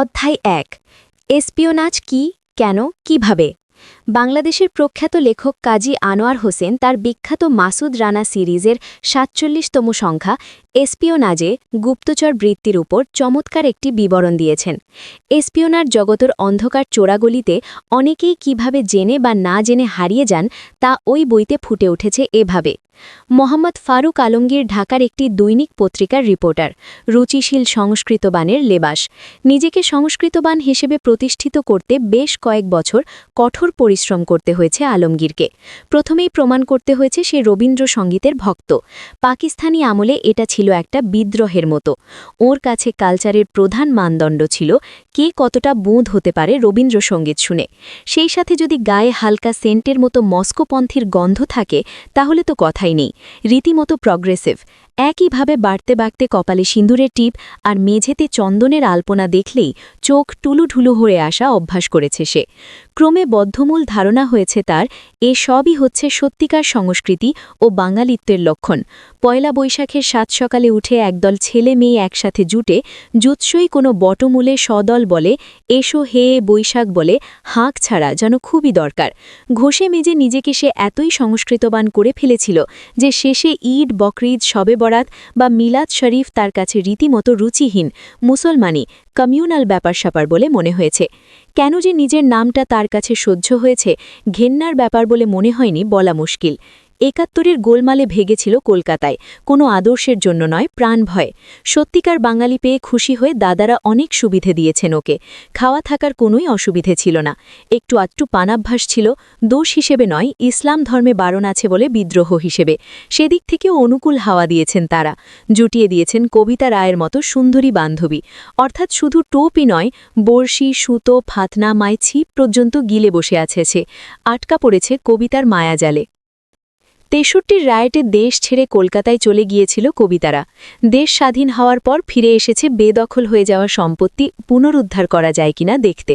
অধ্যায় এক, এসপিওনাজ কি, কেন, কীভাবে? বাংলাদেশের প্রখ্যাত লেখক কাজী আনোয়ার হোসেন তার বিখ্যাত মাসুদ রানা সিরিজের সাতচল্লিশতম সংখ্যা, এসপিওনাজে গুপ্তচর বৃত্তির উপর চমৎকার একটি বিবরণ দিয়েছেন। এসপিওনার জগতের অন্ধকার চোরাগলিতে অনেকেই কীভাবে জেনে বা না জেনে হারিয়ে যান, তা ওই বইতে ফুটে উঠেছে এভাবে। মোহাম্মদ ফারুক আলমগীর ঢাকার একটি দৈনিক পত্রিকার রিপোর্টার, রুচিশীল সংস্কৃতবানের লেবাস। নিজেকে সংস্কৃতবান হিসেবে প্রতিষ্ঠিত করতে বেশ কয়েক বছর কঠোর পরিশ্রম করতে হয়েছে আলমগীরকে। প্রথমেই প্রমাণ করতে হয়েছে সে রবীন্দ্রসঙ্গীতের ভক্ত। পাকিস্তানি আমলে এটা ছিল একটা বিদ্রোহের মতো। ওর কাছে কালচারের প্রধান মানদণ্ড ছিল কে কতটা বোধ হতে পারে রবীন্দ্রসঙ্গীত শুনে। সেই সাথে যদি গায়ে হালকা সেন্টের মতো মস্কোপন্থীর গন্ধ থাকে, তাহলে তো কথাই নেই রীতিমতো প্রগ্রেসিভ একইভাবে বাড়তে বাড়তে কপালে সিঁদুরের টিপ আর মেঝেতে চন্দনের আলপনা দেখলেই চোখ টুলুঢুলু হয়ে আসা অভ্যাস করেছে সে। ক্রমে বদ্ধমূল ধারণা হয়েছে তার, এ সবই হচ্ছে সত্যিকার সংস্কৃতি ও বাঙালিত্বের লক্ষণ। পয়লা বৈশাখের সাত সকালে উঠে একদল ছেলে মেয়ে একসাথে জুটে জুৎসই কোনো বটমূলে সদল বলে, এসো হে বৈশাখ বলে হাঁক ছাড়া যেন খুবই দরকার। ঘষে মেজে নিজেকে সে এতই সংস্কৃতবান করে ফেলেছিল যে শেষে ঈদ, বকরিদ, শবে বরাত বা মিলাদ শরীফ তার কাছে রীতিমতো রুচিহীন, মুসলমানি, কমিউনাল ব্যাপার স্যাপার বলে মনে হয়েছে। কেন যে নিজের নামটা তার কাছে সহ্য হয়েছে, ঘেন্নার ব্যাপার বলে মনে হয়নি বলা মুশকিল। একাত্তরের গোলমালে ভেগেছিল কলকাতায়, কোনো আদর্শের জন্য নয়, প্রাণ ভয়। সত্যিকার বাঙালি পেয়ে খুশি হয়ে দাদারা অনেক সুবিধে দিয়েছেন ওকে। খাওয়া থাকার কোনোই অসুবিধে ছিল না। একটু আটটু পানাভ্যাস ছিল, দোষ হিসেবে নয়, ইসলাম ধর্মে বারণ আছে বলে বিদ্রোহ হিসেবে। সেদিক থেকেও অনুকূল হাওয়া দিয়েছেন তারা। জুটিয়ে দিয়েছেন কবিতা রায়ের মতো সুন্দরী বান্ধবী। অর্থাৎ শুধু টোপই নয় বর্ষি সুতো, ফাতনা মাই ছিপ পর্যন্ত গিলে বসে আছে আটকা পড়েছে কবিতার মায়াজালে। তেষট্টির রায়টে দেশ ছেড়ে কলকাতায় চলে গিয়েছিল কবিতারা। দেশ স্বাধীন হওয়ার পর ফিরে এসেছে বেদখল হয়ে যাওয়া সম্পত্তি পুনরুদ্ধার করা যায় কিনা দেখতে।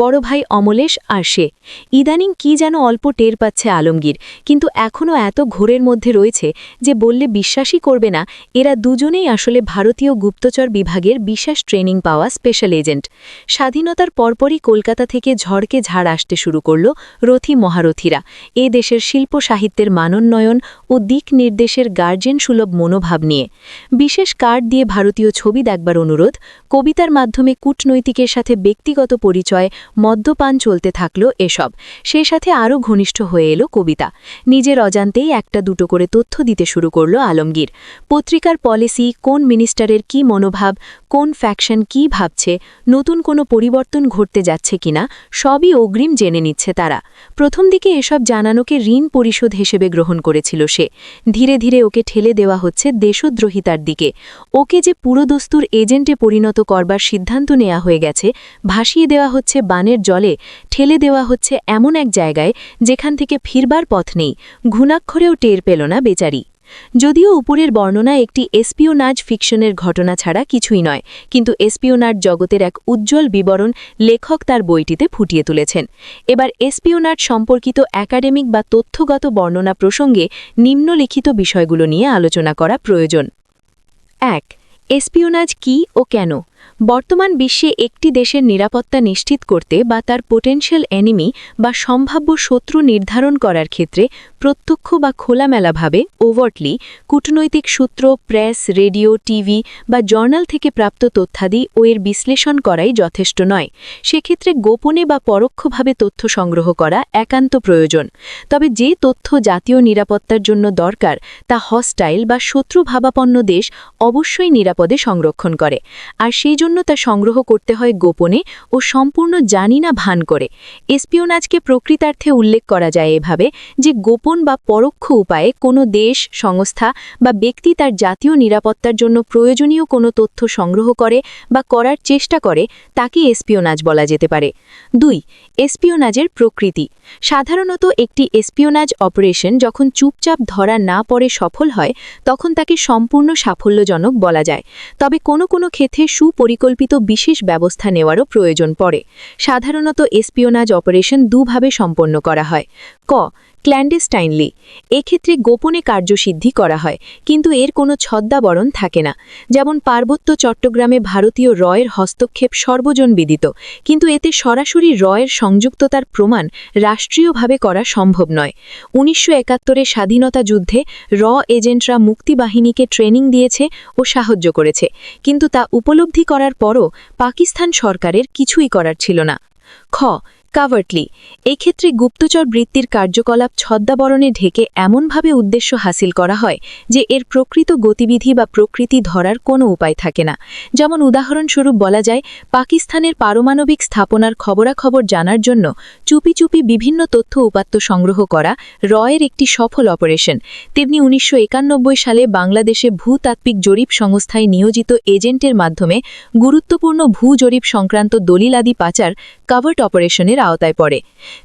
বড় ভাই অমলেশ আর সে। ইদানিং কি যেন অল্প টের পাচ্ছে আলমগীর, কিন্তু এখনও এত ঘোরের মধ্যে রয়েছে যে বললে বিশ্বাসই করবে না, এরা দুজনেই আসলে ভারতীয় গুপ্তচর বিভাগের বিশেষ ট্রেনিং পাওয়া স্পেশাল এজেন্ট। স্বাধীনতার পরপরই কলকাতা থেকে ঝড়কে ঝাড় আসতে শুরু করল রথী মহারথীরা। এ দেশের শিল্প সাহিত্যের মানোন্নয়ন ও দিক নির্দেশের গার্জেন সুলভ মনোভাব নিয়ে। বিশেষ কার্ড দিয়ে ভারতীয় ছবি দেখবার অনুরোধ, কবিতার মাধ্যমে কূটনৈতিকের সাথে ব্যক্তিগত পরিচয়, মদ্যপান চলতে থাকল এসব। সে সাথে আরও ঘনিষ্ঠ হয়ে এলো কবিতা। নিজের অজান্তেই একটা দুটো করে তথ্য দিতে শুরু করল আলমগীর। পত্রিকার পলিসি, কোন মিনিস্টারের কি মনোভাব, কোন ফ্যাকশন কি ভাবছে, নতুন কোনো পরিবর্তন ঘটতে যাচ্ছে কিনা, সবই অগ্রিম জেনে নিচ্ছে তারা। প্রথম দিকে এসব জানানোকে ঋণ পরিশোধ হিসেবে গ্রহণ করেছিল সে। ধীরে ধীরে ওকে ঠেলে দেওয়া হচ্ছে দেশদ্রোহিতার দিকে। ওকে যে পুরোদস্তুর এজেন্টে পরিণত করবার সিদ্ধান্ত নেওয়া হয়ে গেছে, ভাসিয়ে দেওয়া হচ্ছে বানের জলে, ঠেলে দেওয়া হচ্ছে এমন এক জায়গায় যেখান থেকে ফিরবার পথ নেই। ঘুণাক্ষরেও টের পেল না বেচারি। যদিও উপরের বর্ণনা একটি এসপিওনাজ ফিকশনের ঘটনা ছাড়া কিছুই নয়, কিন্তু এসপিওনার জগতের এক উজ্জ্বল বিবরণ লেখক তার বইটিতে ফুটিয়ে তুলেছেন। এবার এসপিওনার সম্পর্কিত একাডেমিক বা তথ্যগত বর্ণনা প্রসঙ্গে নিম্নলিখিত বিষয়গুলো নিয়ে আলোচনা করা প্রয়োজন। এক, এসপিওনাজ কি ও কেন? বর্তমান বিশ্বে একটি দেশের নিরাপত্তা নিশ্চিত করতে বা তার পোটেনশিয়াল এনিমি বা সম্ভাব্য শত্রু নির্ধারণ করার ক্ষেত্রে প্রত্যক্ষ বা খোলামেলাভাবে ওভার্টলি কূটনৈতিক সূত্র প্রেস রেডিও টিভি বা জার্নাল থেকে প্রাপ্ত তথ্যাদি ও এর বিশ্লেষণ করাই যথেষ্ট নয়। সেক্ষেত্রে গোপনে বা পরোক্ষভাবে তথ্য সংগ্রহ করা একান্ত প্রয়োজন। তবে যে তথ্য জাতীয় নিরাপত্তার জন্য দরকার, তা হস্টাইল বা শত্রু ভাবাপন্ন দেশ অবশ্যই নিরাপদে সংরক্ষণ করে। আর সেই জন্য তা সংগ্রহ করতে হয় গোপনে ও সম্পূর্ণ জানি না ভান করে। এসপিওনাজকে প্রকৃতার্থে উল্লেখ করা যায় এভাবে যে গোপন বা পরোক্ষ উপায়ে কোনো দেশ, সংস্থা বা ব্যক্তি তার জাতীয় নিরাপত্তার জন্য প্রয়োজনীয় কোনো তথ্য সংগ্রহ করে বা করার চেষ্টা করে, তাকে এসপিওনাজ বলা যেতে পারে। দুই, এসপিওনাজের প্রকৃতি। সাধারণত একটি এসপিওনাজ অপারেশন যখন চুপচাপ ধরা না পড়ে সফল হয়, তখন তাকে সম্পূর্ণ সাফল্যজনক বলা যায়। তবে কোনো কোনো ক্ষেত্রে সুপরিকল্পিত বিশেষ ব্যবস্থা নেওয়ারও প্রয়োজন পড়ে। সাধারণত এসপিওনাজ অপারেশন দুভাবে সম্পন্ন করা হয়। ক ক্ল্যান্ডেস্টাইনলি। এক্ষেত্রে গোপনে কার্যসিদ্ধি করা হয়, কিন্তু এর কোনো ছদ্মাবরণ থাকে না। যেমন পার্বত্য চট্টগ্রামে ভারতীয় রয়ের হস্তক্ষেপ সর্বজন বিদিত, কিন্তু এতে সরাসরি রয়ের সংযুক্ততার প্রমাণ রাষ্ট্রীয়ভাবে করা সম্ভব নয়। উনিশশো একাত্তরে স্বাধীনতা যুদ্ধে র এজেন্টরা মুক্তিবাহিনীকে ট্রেনিং দিয়েছে ও সাহায্য করেছে, কিন্তু তা উপলব্ধি করার পরও পাকিস্তান সরকারের কিছুই করার ছিল না। খ কাভার্টলি। এক্ষেত্রে গুপ্তচর বৃত্তির কার্যকলাপ ছদ্মাবরণে ঢেকে এমনভাবে উদ্দেশ্য হাসিল করা হয় যে এর প্রকৃত গতিবিধি বা প্রকৃতি ধরার কোনো উপায় থাকে না। যেমন উদাহরণস্বরূপ বলা যায়, পাকিস্তানের পারমাণবিক স্থাপনার খবরাখবর জানার জন্য চুপি চুপি বিভিন্ন তথ্য উপাত্ত সংগ্রহ করা রয়ের একটি সফল অপারেশন। তেমনি উনিশশো একানব্বই সালে বাংলাদেশে ভূতাত্ত্বিক জরিপ সংস্থায় নিয়োজিত এজেন্টের মাধ্যমে গুরুত্বপূর্ণ ভূ জরিপ সংক্রান্ত দলিলাদি পাচার কাভার্ট অপারেশনের আওতায় পড়ে।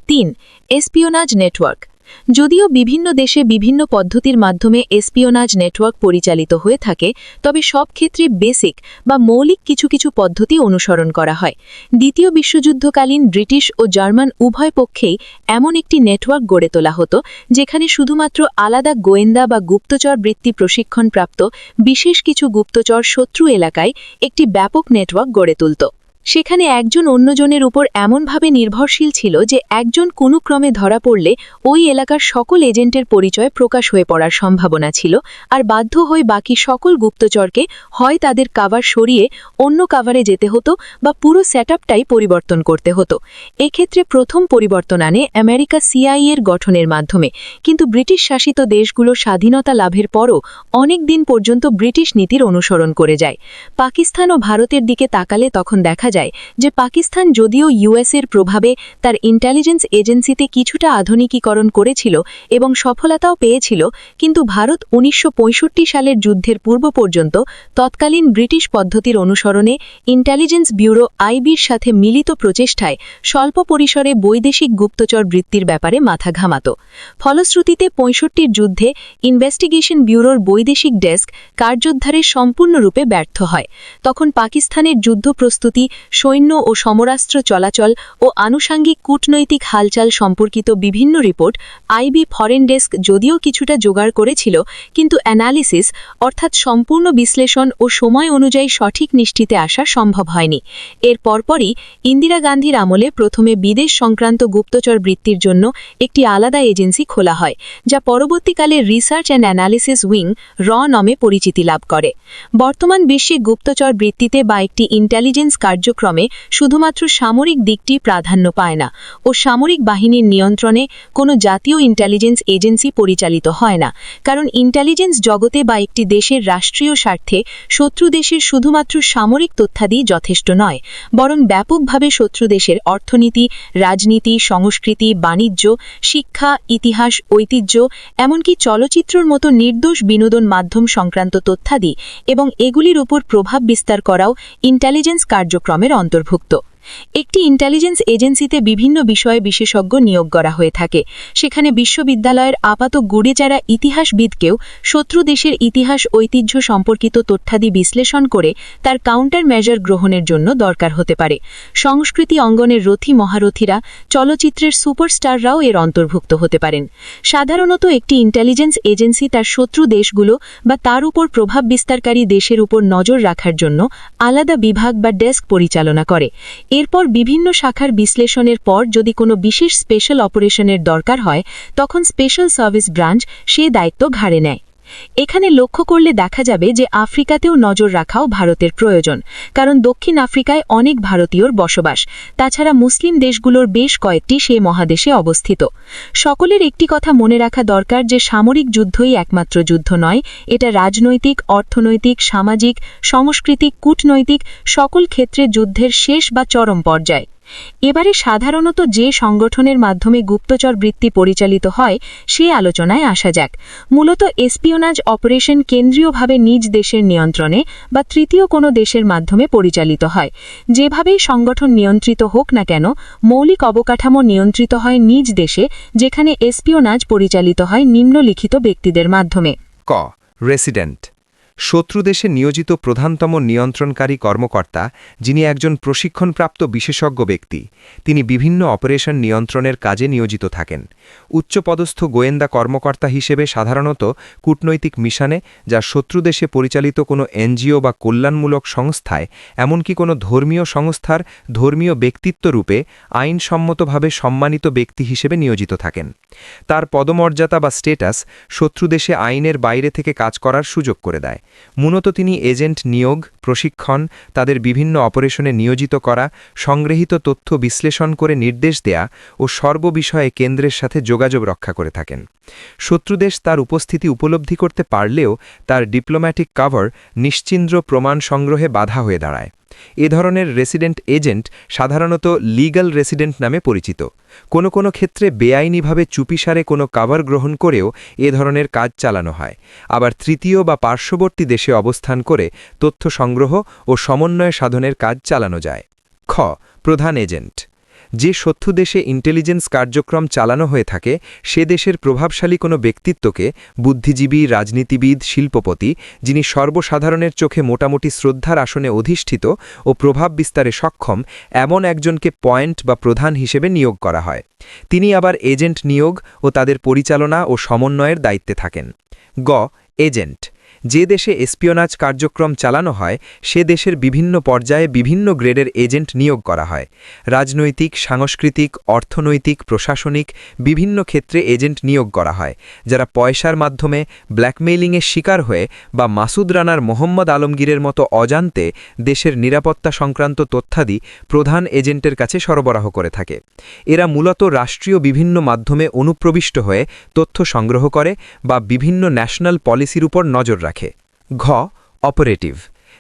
তিন এসপিওনাজ নেটওয়ার্ক যদিও বিভিন্ন দেশে বিভিন্ন পদ্ধতির মাধ্যমে এসপিওনাজ নেটওয়ার্ক পরিচালিত হয়ে থাকে, তবে সব ক্ষেত্রে বেসিক বা মৌলিক কিছু কিছু পদ্ধতি অনুসরণ করা হয়। দ্বিতীয় বিশ্বযুদ্ধকালীন ব্রিটিশ ও জার্মান উভয় পক্ষেই এমন একটি নেটওয়ার্ক গড়ে তোলা হতো, যেখানে শুধুমাত্র আলাদা গোয়েন্দা বা গুপ্তচর বৃত্তি প্রশিক্ষণপ্রাপ্ত বিশেষ কিছু গুপ্তচর শত্রু এলাকায় একটি ব্যাপক নেটওয়ার্ক গড়ে তুলত। সেখানে একজন অন্যজনের উপর এমনভাবে নির্ভরশীল ছিল যে একজন কোনো ক্রমে ধরা পড়লে ওই এলাকার সকল এজেন্টের পরিচয় প্রকাশ হয়ে পড়ার সম্ভাবনা ছিল, আর বাধ্য হয়ে বাকি সকল গুপ্তচরকে হয় তাদের কাভার সরিয়ে অন্য কাভারে যেতে হতো বা পুরো সেটআপটাই পরিবর্তন করতে হতো। এক্ষেত্রে প্রথম পরিবর্তন আনে আমেরিকা সিআইএর গঠনের মাধ্যমে, কিন্তু ব্রিটিশ শাসিত দেশগুলো স্বাধীনতা লাভের পরও অনেক দিন পর্যন্ত ব্রিটিশ নীতির অনুসরণ করে যায়। পাকিস্তান ও ভারতের দিকে তাকালে তখন দেখা যায় যে পাকিস্তান যদিও ইউএসের প্রভাবে তার ইন্টেলিজেন্স এজেন্সিতে কিছুটা আধুনিকীকরণ করেছিল এবং সফলতাও পেয়েছিল, কিন্তু ভারত উনিশশো পঁয়ষট্টি সালের যুদ্ধের পূর্ব পর্যন্ত তৎকালীন ব্রিটিশ পদ্ধতির অনুসরণে ইন্টেলিজেন্স ব্যুরো আইবির সাথে মিলিত প্রচেষ্টায় স্বল্প পরিসরে বৈদেশিক গুপ্তচর বৃত্তির ব্যাপারে মাথা ঘামাত। ফলশ্রুতিতে পঁয়ষট্টির যুদ্ধে ইনভেস্টিগেশন ব্যুরোর বৈদেশিক ডেস্ক কার্যোদ্ধারে সম্পূর্ণরূপে ব্যর্থ হয়। তখন পাকিস্তানের যুদ্ধ প্রস্তুতি সৈন্য ও সমরাস্ত্র চলাচল ও আনুষাঙ্গিক কূটনৈতিক হালচাল সম্পর্কিত বিভিন্ন রিপোর্ট আইবি ফরেন ডেস্ক যদিও কিছুটা জোগাড় করেছিল, কিন্তু অ্যানালিসিস অর্থাৎ সম্পূর্ণ বিশ্লেষণ ও সময় অনুযায়ী সঠিক নিশ্চিতে আসা সম্ভব হয়নি। এর পরপরই ইন্দিরা গান্ধীর আমলে প্রথমে বিদেশ সংক্রান্ত গুপ্তচর বৃত্তির জন্য একটি আলাদা এজেন্সি খোলা হয়, যা পরবর্তীকালে রিসার্চ অ্যান্ড অ্যানালিসিস উইং র নামে পরিচিতি লাভ করে। বর্তমান বিশ্বে গুপ্তচর বৃত্তিতে বা একটি ইন্টেলিজেন্স কার্যক্রমে শুধুমাত্র সামরিক দিকটি প্রাধান্য পায় না ও সামরিক বাহিনীর নিয়ন্ত্রণে কোনো জাতীয় ইন্টেলিজেন্স এজেন্সি পরিচালিত হয় না। কারণ ইন্টেলিজেন্স জগতে বা একটি দেশের রাষ্ট্রীয় স্বার্থে শত্রু দেশের শুধুমাত্র সামরিক তথ্যাদি যথেষ্ট নয়, বরং ব্যাপকভাবে শত্রু দেশের অর্থনীতি, রাজনীতি, সংস্কৃতি, বাণিজ্য, শিক্ষা, ইতিহাস, ঐতিহ্য, এমনকি চলচ্চিত্রর মতো নির্দোষ বিনোদন মাধ্যম সংক্রান্ত তথ্যাদি এবং এগুলির উপর প্রভাব বিস্তার করাও ইন্টেলিজেন্স কার্যক্রমের অন্তর্ভুক্ত। একটি ইন্টেলিজেন্স এজেন্সিতে বিভিন্ন বিষয়ে বিশেষজ্ঞ নিয়োগ করা হয়ে থাকে। সেখানে বিশ্ববিদ্যালয়ের আপাত গুড়েচারা ইতিহাসবিদকেও শত্রু দেশের ইতিহাস ঐতিহ্য সম্পর্কিত তথ্যাদি বিশ্লেষণ করে তার কাউন্টার মেজার গ্রহণের জন্য দরকার হতে পারে। সংস্কৃতি অঙ্গনের রথী মহারথীরা চলচ্চিত্রের সুপারস্টাররাও এর অন্তর্ভুক্ত হতে পারেন। সাধারণত একটি ইন্টেলিজেন্স এজেন্সি তার শত্রু দেশগুলো বা তার উপর প্রভাব বিস্তারকারী দেশের উপর নজর রাখার জন্য আলাদা বিভাগ বা ডেস্ক পরিচালনা করে। এরপর বিভিন্ন শাখার বিশ্লেষণের পর যদি কোনো বিশেষ স্পেশাল অপারেশনের দরকার হয়, তখন স্পেশাল সার্ভিস ব্রাঞ্চ সে দায়িত্ব ঘাড়ে নেয়। এখানে লক্ষ্য করলে দেখা যাবে যে আফ্রিকাতেও নজর রাখাও ভারতের প্রয়োজন, কারণ দক্ষিণ আফ্রিকায় অনেক ভারতীয়র বসবাস। তাছাড়া মুসলিম দেশগুলোর বেশ কয়েকটি সে মহাদেশে অবস্থিত। সকলের একটি কথা মনে রাখা দরকার যে সামরিক যুদ্ধই একমাত্র যুদ্ধ নয়, এটা রাজনৈতিক, অর্থনৈতিক, সামাজিক, সাংস্কৃতিক, কূটনৈতিক সকল ক্ষেত্রে যুদ্ধের শেষ বা চরম পর্যায়। এবারে সাধারণত যে সংগঠনের মাধ্যমে গুপ্তচর বৃত্তি পরিচালিত হয়, সে আলোচনায় আসা যাক। মূলত এসপিওনাজ অপারেশন কেন্দ্রীয়ভাবে নিজ দেশের নিয়ন্ত্রণে বা তৃতীয় কোনো দেশের মাধ্যমে পরিচালিত হয়। যেভাবেই সংগঠন নিয়ন্ত্রিত হোক না কেন, মৌলিক অবকাঠামো নিয়ন্ত্রিত হয় নিজ দেশে, যেখানে এসপিওনাজ পরিচালিত হয় নিম্নলিখিত ব্যক্তিদের মাধ্যমে। ক, রেসিডেন্ট। শত্রুদেশে নিয়োজিত প্রধানতম নিয়ন্ত্রণকারী কর্মকর্তা, যিনি একজন প্রশিক্ষণপ্রাপ্ত বিশেষজ্ঞ ব্যক্তি, তিনি বিভিন্ন অপারেশন নিয়ন্ত্রণের কাজে নিয়োজিত থাকেন। উচ্চপদস্থ গোয়েন্দা কর্মকর্তা হিসেবে সাধারণত কূটনৈতিক মিশনে, যা শত্রুদেশে পরিচালিত কোনো এনজিও বা কল্যাণমূলক সংস্থায়, এমনকি কোনো ধর্মীয় সংস্থার ধর্মীয় ব্যক্তিত্ব রূপে আইনসম্মতভাবে সম্মানিত ব্যক্তি হিসেবে নিয়োজিত থাকেন। তার পদমর্যাদা বা স্টেটাস শত্রুদেশে আইনের বাইরে থেকে কাজ করার সুযোগ করে দেয়। মূলত তিনি এজেন্ট নিয়োগ, প্রশিক্ষণ, তাদের বিভিন্ন অপারেশনে নিয়োজিত করা, সংগৃহীত তথ্য বিশ্লেষণ করে নির্দেশ দেয়া ও সর্ববিষয়ে কেন্দ্রের সাথে যোগাযোগ রক্ষা করে থাকেন। শত্রুদেশ তার উপস্থিতি উপলব্ধি করতে পারলেও তার ডিপ্লোম্যাটিক কাভার নিশ্চিন্দ্র প্রমাণ সংগ্রহে বাধা হয়ে দাঁড়ায়। এ ধরনের রেসিডেন্ট এজেন্ট সাধারণত লিগাল রেসিডেন্ট নামে পরিচিত। কোনো কোনো ক্ষেত্রে বেআইনিভাবে চুপিসারে কোনো কাভার গ্রহণ করেও এ ধরনের কাজ চালানো হয়। আবার তৃতীয় বা পার্শ্ববর্তী দেশে অবস্থান করে তথ্য সংগ্রহ ও সমন্বয় সাধনের কাজ চালানো যায়। খ প্রধান এজেন্ট যে শত্রু দেশে ইন্টেলিজেন্স কার্যক্রম চালানো হয়ে থাকে, সে দেশের প্রভাবশালী কোনো ব্যক্তিত্বকে বুদ্ধিজীবী, রাজনীতিবিদ, শিল্পপতি, যিনি সর্বসাধারণের চোখে মোটামুটি শ্রদ্ধার আসনে অধিষ্ঠিত ও প্রভাব বিস্তারে সক্ষম, এমন একজনকে পয়েন্ট বা প্রধান হিসেবে নিয়োগ করা হয়। তিনি আবার এজেন্ট নিয়োগ ও তাদের পরিচালনা ও সমন্বয়ের দায়িত্বে থাকেন। গ. এজেন্ট যে দেশে এসপিওনাজ কার্যক্রম চালানো হয়, সে দেশের বিভিন্ন পর্যায়ে বিভিন্ন গ্রেডের এজেন্ট নিয়োগ করা হয়। রাজনৈতিক, সাংস্কৃতিক, অর্থনৈতিক, প্রশাসনিক বিভিন্ন ক্ষেত্রে এজেন্ট নিয়োগ করা হয়, যারা পয়সার মাধ্যমে ব্ল্যাকমেইলিংয়ের শিকার হয়ে বা মাসুদ রানার মোহাম্মদ আলমগীরের মতো অজান্তে দেশের নিরাপত্তা সংক্রান্ত তথ্যাদি প্রধান এজেন্টের কাছে সরবরাহ করে থাকে। এরা মূলত রাষ্ট্রীয় বিভিন্ন মাধ্যমে অনুপ্রবিষ্ট হয়ে তথ্য সংগ্রহ করে বা বিভিন্ন ন্যাশনাল পলিসির উপর নজর রাখে। ঘ, অপারেটিভ।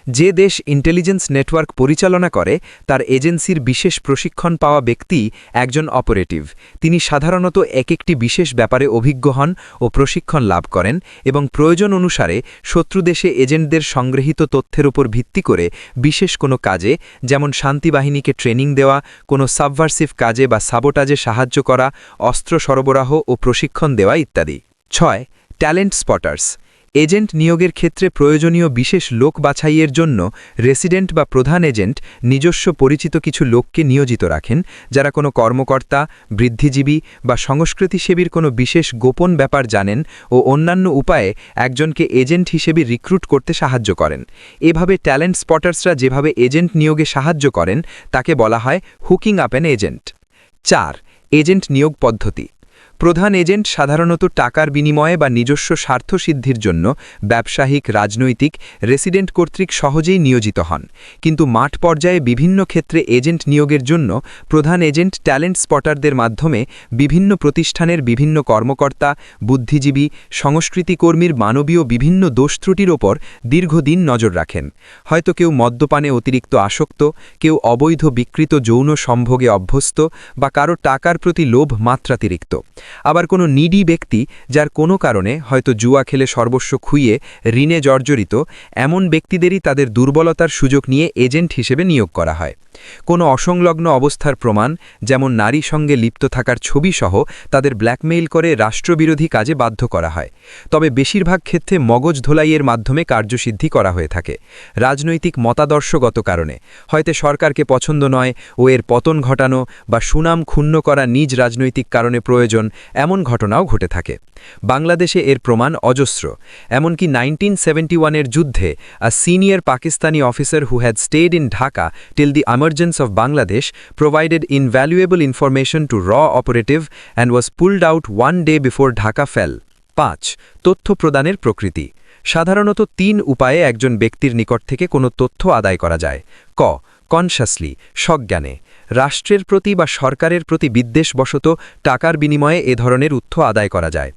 যে দেশ ইন্টেলিজেন্স নেটওয়ার্ক পরিচালনা করে, তার এজেন্সির বিশেষ প্রশিক্ষণ পাওয়া ব্যক্তি একজন অপারেটিভ। তিনি সাধারণত এক একটি বিশেষ ব্যাপারে অভিজ্ঞ হন ও প্রশিক্ষণ লাভ করেন এবং প্রয়োজন অনুসারে শত্রু দেশে এজেন্টদের সংগৃহীত তথ্যের উপর ভিত্তি করে বিশেষ কোনো কাজে, যেমন শান্তিবাহিনীকে ট্রেনিং দেওয়া, কোনো সাবভার্সিভ কাজে বা সাবোটাজে সাহায্য করা, অস্ত্র সরবরাহ ও প্রশিক্ষণ দেওয়া ইত্যাদি। ছয়, ট্যালেন্ট স্পটার্স। এজেন্ট নিয়োগের ক্ষেত্রে প্রয়োজনীয় বিশেষ লোক বাছাইয়ের জন্য রেসিডেন্ট বা প্রধান এজেন্ট নিজস্ব পরিচিত কিছু লোককে নিয়োজিত রাখেন, যারা কোনো কর্মকর্তা, বৃদ্ধিজীবী বা সংস্কৃতিসেবীর কোনো বিশেষ গোপন ব্যাপার জানেন ও অন্যান্য উপায়ে একজনকে এজেন্ট হিসেবে রিক্রুট করতে সাহায্য করেন। এভাবে ট্যালেন্ট স্পটার্সরা যেভাবে এজেন্ট নিয়োগে সাহায্য করেন, তাকে বলা হয় হুকিং আপ অ্যান এজেন্ট। চার, এজেন্ট নিয়োগ পদ্ধতি। প্রধান এজেন্ট সাধারণত টাকার বিনিময়ে বা নিজস্ব স্বার্থসিদ্ধির জন্য ব্যবসায়িক, রাজনৈতিক, রেসিডেন্ট কর্তৃক সহজেই নিয়োজিত হন। কিন্তু মাঠ পর্যায়ে বিভিন্ন ক্ষেত্রে এজেন্ট নিয়োগের জন্য প্রধান এজেন্ট ট্যালেন্ট স্পটারদের মাধ্যমে বিভিন্ন প্রতিষ্ঠানের বিভিন্ন কর্মকর্তা, বুদ্ধিজীবী সংস্কৃতিকর্মীর মানবীয় বিভিন্ন দোষ ত্রুটির ওপর দীর্ঘদিন নজর রাখেন। হয়তো কেউ মদ্যপানে অতিরিক্ত আসক্ত, কেউ অবৈধ বিকৃত যৌন সম্ভোগে অভ্যস্ত বা কারও টাকার প্রতি লোভ মাত্রাতিরিক্ত। আবার কোনো নিডি ব্যক্তি যার কোনো কারণে হয়তো জুয়া খেলে সর্বস্ব খুইয়ে ঋণে জর্জরিত, এমন ব্যক্তিদেরই তাদের দুর্বলতার সুযোগ নিয়ে এজেন্ট হিসেবে নিয়োগ করা হয়। কোনো অসংলগ্ন অবস্থার প্রমাণ, যেমন নারী সঙ্গে লিপ্ত থাকার ছবি সহ তাদের ব্ল্যাকমেইল করে রাষ্ট্রবিরোধী কাজে বাধ্য করা হয়। তবে বেশিরভাগ ক্ষেত্রে মগজ ধোলাইয়ের মাধ্যমে কার্যসিদ্ধি করা হয়ে থাকে, রাজনৈতিক মতাদর্শগত কারণে। হয়তো সরকারকে পছন্দ নয় ও এর পতন ঘটানো বা সুনাম ক্ষুণ্ণ করা নিজ রাজনৈতিক কারণে প্রয়োজন, এমন ঘটনাও ঘটে থাকে। বাংলাদেশে এর প্রমাণ অজস্র, এমনকি নাইনটিন সেভেন্টি ওয়ানের যুদ্ধে, a senior Pakistani officer who had stayed in Dhaka till the emergence of Bangladesh provided invaluable information to raw operative and was pulled out one day before Dhaka fell. পাঁচ, তথ্য প্রদানের প্রকৃতি। সাধারণত তিন উপায়ে একজন ব্যক্তির নিকট থেকে কোনো তথ্য আদায় করা যায়। ক কনশাসলি সজ্ঞানে। রাষ্ট্রের প্রতি বা সরকারের প্রতি বিদ্বেষবশত টাকার বিনিময়ে এ ধরনের উত্থ আদায় করা যায়।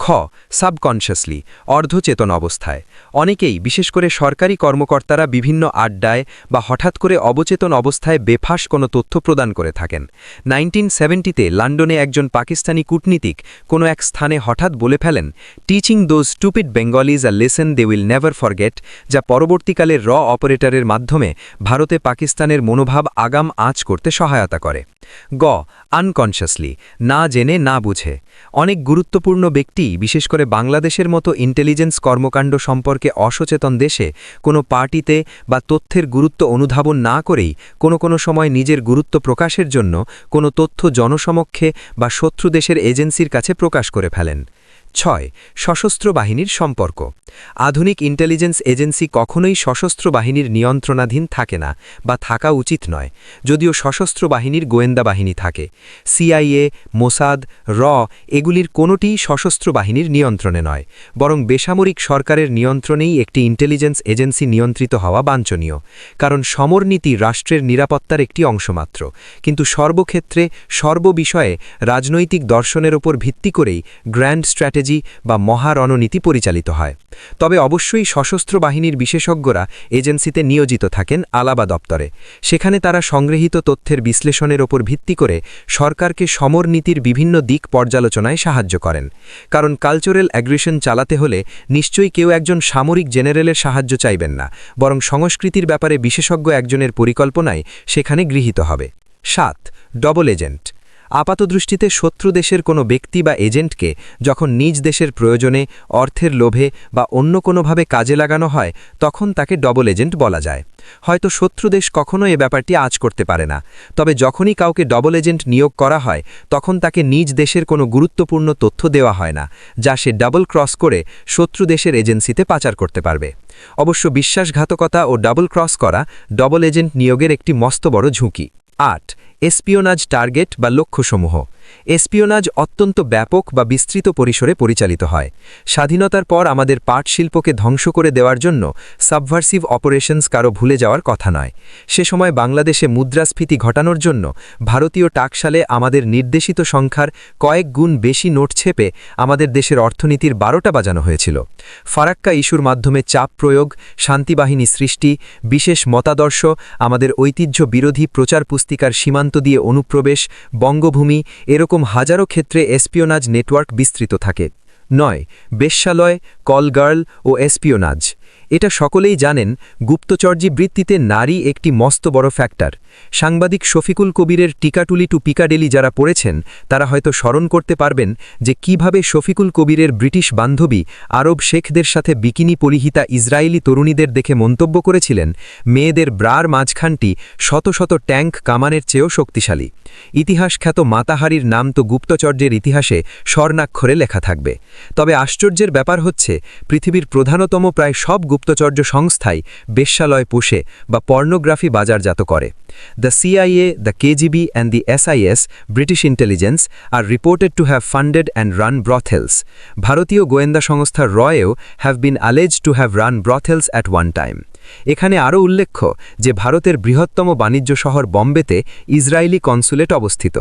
খ সাবকনশিয়াসলি অর্ধচেতন অবস্থায়। অনেকেই, বিশেষ করে সরকারি কর্মকর্তারা বিভিন্ন আড্ডায় বা হঠাৎ করে অবচেতন অবস্থায় বেফাস কোনো তথ্য প্রদান করে থাকেন। নাইনটিন সেভেন্টিতে লন্ডনে একজন পাকিস্তানি কূটনীতিক কোনো এক স্থানে হঠাৎ বলে ফেলেন teaching those stupid Bengalis a lesson they will never forget যা পরবর্তীকালে র অপারেটরের মাধ্যমে ভারতে পাকিস্তানের মনোভাব আগাম আঁচ করতে সহায়তা করে। গ আনকনশিয়াসলি না জেনে না বুঝে। অনেক গুরুত্বপূর্ণ ব্যক্তি বিশেষ করে বাংলাদেশের মতো ইন্টেলিজেন্স কর্মকাণ্ড সম্পর্কে অসচেতন দেশে কোনো পার্টিতে বা তথ্যের গুরুত্ব অনুধাবন না করেই কোনো কোনো সময় নিজের গুরুত্ব প্রকাশের জন্য কোনো তথ্য জনসমক্ষে বা শত্রু দেশের এজেন্সির কাছে প্রকাশ করে ফেলেন। ছয়, সশস্ত্র বাহিনীর সম্পর্ক। আধুনিক ইন্টেলিজেন্স এজেন্সি কখনোই সশস্ত্র বাহিনীর নিয়ন্ত্রণাধীন থাকে না বা থাকা উচিত নয়, যদিও সশস্ত্র বাহিনীর গোয়েন্দা বাহিনী থাকে। সিআইএ, মোসাদ, র, এগুলির কোনোটিই সশস্ত্র বাহিনীর নিয়ন্ত্রণে নয়, বরং বেসামরিক সরকারের নিয়ন্ত্রণেই একটি ইন্টেলিজেন্স এজেন্সি নিয়ন্ত্রিত হওয়া বাঞ্ছনীয়, কারণ সমরনীতি রাষ্ট্রের নিরাপত্তার একটি অংশমাত্র। কিন্তু সর্বক্ষেত্রে সর্ববিষয়ে রাজনৈতিক দর্শনের ওপর ভিত্তি করেই গ্র্যান্ড স্ট্র্যাটেজি বা মহারণনীতি পরিচালিত হয়। তবে অবশ্যই সশস্ত্র বাহিনীর বিশেষজ্ঞরা এজেন্সিতে নিয়োজিত থাকেন আলাবা দপ্তরে। সেখানে তারা সংগৃহীত তথ্যের বিশ্লেষণের ওপর ভিত্তি করে সরকারকে সমরনীতির বিভিন্ন দিক পর্যালোচনায় সাহায্য করেন। কারণ কালচারাল অ্যাগ্রেশন চালাতে হলে নিশ্চয়ই কেউ একজন সামরিক জেনারেলের সাহায্য চাইবেন না, বরং সংস্কৃতির ব্যাপারে বিশেষজ্ঞ একজনের পরিকল্পনায় সেখানে গৃহীত হবে। সাত ডবল এজেন্ট আপাতদৃষ্টিতে শত্রু দেশের কোনো ব্যক্তি বা এজেন্টকে যখন নিজ দেশের প্রয়োজনে অর্থের লোভে বা অন্য কোনোভাবে কাজে লাগানো হয়, তখন তাকে ডবল এজেন্ট বলা যায়। হয়তো শত্রু দেশ কখনো এ ব্যাপারটি আজ করতে পারে না। তবে যখনই কাউকে ডবল এজেন্ট নিয়োগ করা হয়, তখন তাকে নিজ দেশের কোনো গুরুত্বপূর্ণ তথ্য দেওয়া হয় না, যা সে ডাবল ক্রস করে শত্রু দেশের এজেন্সিতে পাচার করতে পারবে। অবশ্য বিশ্বাসঘাতকতা ও ডাবল ক্রস করা ডবল এজেন্ট নিয়োগের একটি মস্ত বড় ঝুঁকি। আট এসপিওনাজ টার্গেট বা লক্ষ্যসমূহ। এসপিওনাজ অত্যন্ত ব্যাপক বা বিস্তৃত পরিসরে পরিচালিত হয়। স্বাধীনতার পর আমাদের পাট শিল্পকে ধ্বংস করে দেওয়ার জন্য সাবভার্সিভ অপারেশনস কারও ভুলে যাওয়ার কথা নয়। সে সময় বাংলাদেশে মুদ্রাস্ফীতি ঘটানোর জন্য ভারতীয় টাকশালে আমাদের নির্দেশিত সংখ্যার কয়েক গুণ বেশি নোট ছেপে আমাদের দেশের অর্থনীতির বারোটা বাজানো হয়েছিল। ফারাক্কা ইস্যুর মাধ্যমে চাপ প্রয়োগ, শান্তিবাহিনী সৃষ্টি, বিশেষ মতাদর্শ, আমাদের ঐতিহ্য বিরোধী প্রচার পুস্তিকার সীমান্ত দিয়ে অনুপ্রবেশ, বঙ্গভূমি এরকম হাজারো ক্ষেত্রে এসপিওনাজ নেটওয়ার্ক বিস্তৃত থাকে। নয় বেশ্যালয় কলগার্ল ও এসপিওনাজ। এটা সকলেই জানেন গুপ্তচর্যী বৃত্তিতে নারী একটি মস্ত বড় ফ্যাক্টর সাংবাদিক শফিকুল কবিরের টিকাটুলি টু পিকাডেলি যারা পড়েছেন, তারা হয়তো স্মরণ করতে পারবেন যে কীভাবে শফিকুল কবিরের ব্রিটিশ বান্ধবী আরব শেখদের সাথে বিকিনি পরিহিতা ইসরায়েলি তরুণীদের দেখে মন্তব্য করেছিলেন, মেয়েদের ব্রার মাঝখানটি শত শত ট্যাঙ্ক কামানের চেয়েও শক্তিশালী। ইতিহাস খ্যাত মাতাহারির নাম তো গুপ্তচর্যের ইতিহাসে স্বর্ণাক্ষরে লেখা থাকবে। তবে আশ্চর্যের ব্যাপার হচ্ছে, পৃথিবীর প্রধানতম প্রায় সব গুপ্তচর্য সংস্থাই বেশ্যালয় পোষে বা পর্নোগ্রাফি বাজারজাত করে। The CIA the KGB and the SIS British intelligence are reported to have funded and run brothels ভারতীয় গোয়েন্দা সংস্থা রয়েও have been alleged to have run brothels at one time এখানে আরও উল্লেখ্য যে ভারতের বৃহত্তম বাণিজ্য শহর বম্বেতে ইসরায়েলি কনসুলেট অবস্থিত।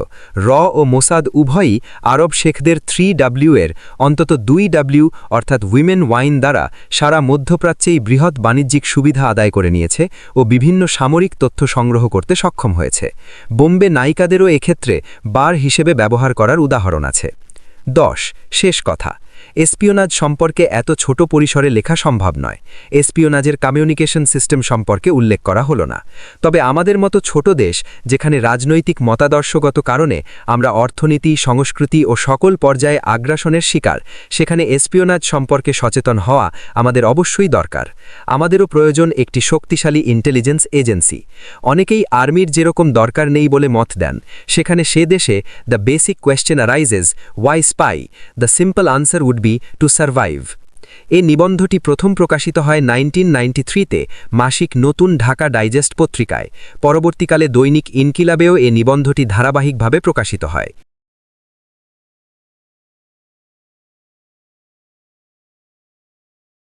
র ও মোসাদ উভয়ই আরব শেখদের থ্রি ডাব্লিউ এর, অন্তত দুই ডাব্লিউ অর্থাৎ উইমেন ওয়াইন দ্বারা সারা মধ্যপ্রাচ্যেই বৃহৎ বাণিজ্যিক সুবিধা আদায় করে নিয়েছে ও বিভিন্ন সামরিক তথ্য সংগ্রহ করতে সক্ষম হয়েছে। বোম্বে নায়িকাদেরও এক্ষেত্রে বার হিসেবে ব্যবহার করার উদাহরণ আছে। দশ, শেষ কথা। এসপিওনাজ সম্পর্কে এত ছোট পরিসরে লেখা সম্ভব নয়। এসপিওনাজের কমিউনিকেশন সিস্টেম সম্পর্কে উল্লেখ করা হলো না। তবে আমাদের মতো ছোট দেশ, যেখানে রাজনৈতিক মতাদর্শগত কারণে আমরা অর্থনীতি, সংস্কৃতি ও সকল পর্যায়ে আগ্রাসনের শিকার, সেখানে এসপিওনাজ সম্পর্কে সচেতন হওয়া আমাদের অবশ্যই দরকার। আমাদেরও প্রয়োজন একটি শক্তিশালী ইন্টেলিজেন্স এজেন্সি। অনেকেই আর্মির যেরকম দরকার নেই বলে মত দেন, সেখানে সে দেশে the basic question arises why spy, the simple answer would be to survive এ নিবন্ধটি প্রথম প্রকাশিত হয় নাইনটিন তে মাসিক নতুন ঢাকা ডাইজেস্ট পত্রিকায়। পরবর্তীকালে দৈনিক ইনকিলাবেও এ নিবন্ধটি ধারাবাহিকভাবে প্রকাশিত হয়।